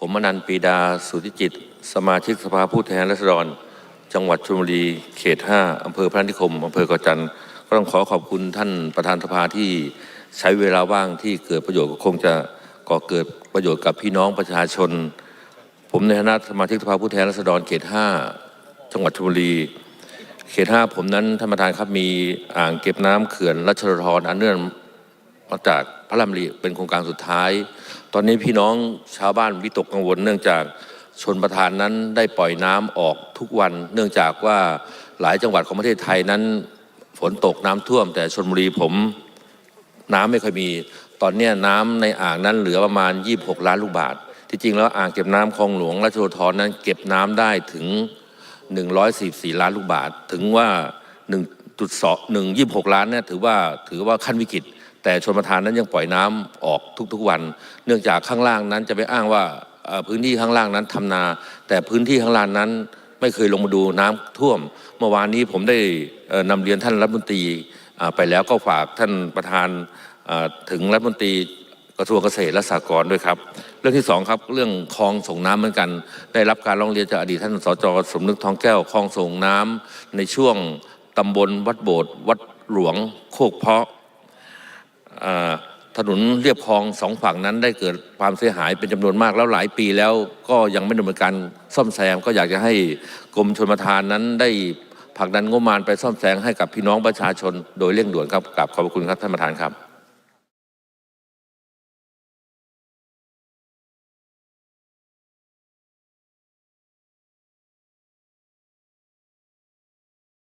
ผมอนันต์ปีดา สุธิจิต สมาชิกสภาผู้แทนราษฎร จังหวัดชลบุรี เขต 5 อำเภอพระนิคม อำเภอเกาะจันทร์ก็ต้องขอขอบคุณท่านประธานสภาที่ใช้เวลาว่างที่เกิดประโยชน์ก็คงจะก่อเกิดประโยชน์กับพี่น้องประชาชน ผมในฐานะสมาชิกสภาผู้แทนราษฎร เขต 5 จังหวัดชลบุรี เขต 5 ผมนั้นท่านประธานครับมีอ่างเก็บน้ำเขื่อนรัชรทรอันเนื่อง มาจากพระรามลีเป็นโครงการสุดท้าย ตอนนี้พี่น้องชาวบ้านวิตกกังวล เนื่องจากชนประธานนั้นได้ปล่อยน้ำออกทุกวัน เนื่องจากว่าหลายจังหวัดของประเทศไทยนั้น ฝนตกน้ำท่วม แต่ชนบุรีผมน้ำไม่ค่อยมี ตอนนี้น้ำในอ่างนั้นเหลือประมาณ 26 ล้านลูกบาทที่จริงแล้วอ่างเก็บน้ำคลองหลวงราชโอทรนั้นเก็บน้ำได้ถึง 144 ล้านลูกบาท ถึงว่า1.2 126 ล้านเนี่ยถือว่าถือว่าขั้นวิกฤต แต่ชนประทานนั้นยังปล่อยน้ำออกทุกๆวัน เนื่องจากข้างล่างนั้นจะไปอ้างว่าพื้นที่ข้างล่างนั้นทำนา แต่พื้นที่ข้างล่างนั้นไม่เคยลงมาดูน้ำท่วม เมื่อวานนี้ผมได้เอ่อนำเรียนท่านรัฐมนตรีไปแล้วก็ฝากท่านประธานถึงรัฐมนตรีกระทรวงเกษตรและสหกรณ์ด้วยครับ เรื่องที่สองครับเรื่องคลองส่งน้ำเหมือนกัน ได้รับการร้องเรียนจากอดีตท่านสจสมนึกทองแก้วคลองส่งน้ำในช่วงตำบลวัดโบสถ์วัดหลวงโคกเพาะ ถนนเรียบคลองสองฝั่งนั้นได้เกิดความเสียหายเป็นจำนวนมากแล้วหลายปีแล้วก็ยังไม่ดำเนินการซ่อมแซมก็อยากจะให้กรมชนประทานนั้นได้ผลักดันงบประมาณไปซ่อมแซมให้กับพี่น้องประชาชนโดยเร่งด่วนครับกลับขอบคุณครับท่านประธานครับ